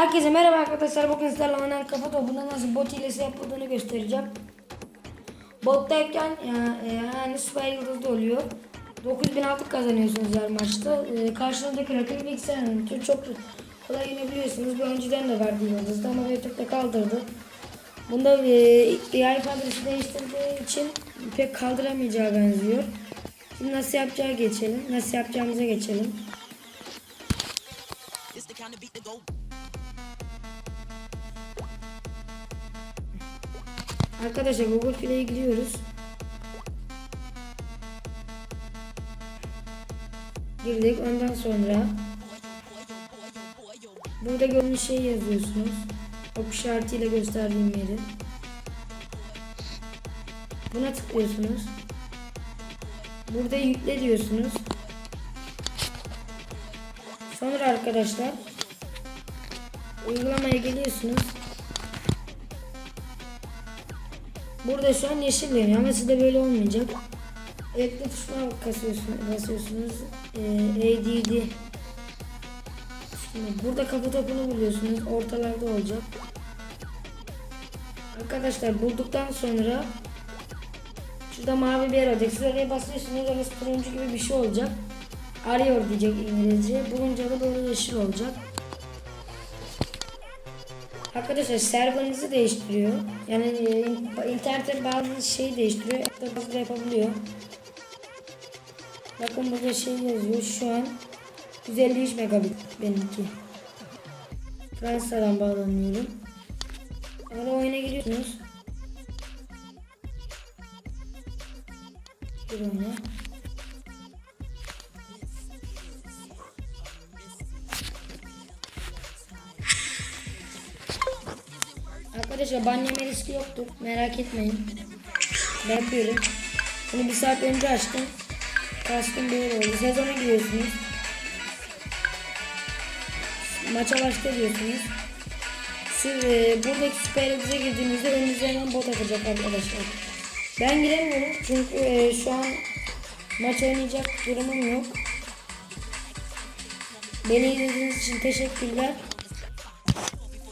Herkese merhaba arkadaşlar. Bugün sizlerle oynanan kafa topunda nasıl bot hilesi yapıldığını göstereceğim. Bottayken yani, yani süper yıldızda oluyor. 9000 altın kazanıyorsunuz her maçta. Ee, karşınızdaki rakip bilgisayar yönetiyor. Çok kolay yenebiliyorsunuz. Bu önceden de vardı yıldızda ama YouTube'da kaldırdı. Bunda e, AI adresi değiştirdiği için pek kaldıramayacağı benziyor. Şimdi nasıl yapacağı geçelim. Nasıl yapacağımıza geçelim. Arkadaşlar Google Play'e giriyoruz. Girdik. Ondan sonra burada gördüğünüz şeyi yazıyorsunuz. Ok işaretiyle gösterdiğim yeri. Buna tıklıyorsunuz. Burada yükle diyorsunuz. Sonra arkadaşlar uygulamaya geliyorsunuz. Burada şu an yeşil yanıyor ama sizde böyle olmayacak. Ekle tuşuna basıyorsunuz, basıyorsunuz. Ee, ADD. Şimdi burada kafa topunu buluyorsunuz. Ortalarda olacak. Arkadaşlar bulduktan sonra şurada mavi bir yer olacak. Siz oraya basıyorsunuz. Orası turuncu gibi bir şey olacak. Arıyor diyecek İngilizce. Bulunca da böyle yeşil olacak. Arkadaşlar serverınızı değiştiriyor. Yani e, internette bazı şeyi değiştiriyor. Bazı yapabiliyor. Bakın burada şey yazıyor. Şu an 153 megabit benimki. Fransa'dan bağlanıyorum. Sonra oyuna giriyorsunuz. Bir. Arkadaşlar ban yeme riski yoktur. Merak etmeyin. Ben yapıyorum. Bunu bir saat önce açtım. Kastım böyle oldu. Sezona giriyorsunuz. Maça başla diyorsunuz. Siz e, buradaki süper yıldıza girdiğinizde önünüze hemen bot atacak arkadaşlar. Ben giremiyorum çünkü e, şu an maç oynayacak durumum yok. Beni izlediğiniz için teşekkürler.